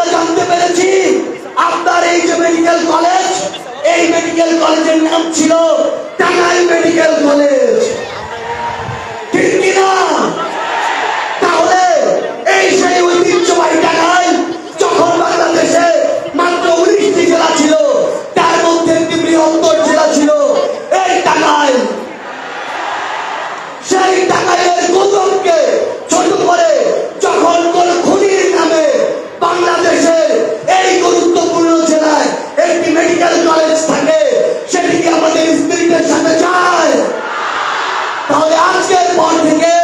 আমরা জানতে পেরেছি আপনার এই যে মেডিকেল কলেজ এই মেডিকেল কলেজের নাম ছিল তাহলে আজকের পর থেকে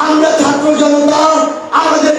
আমরা ছাত্র জনতা আমাদের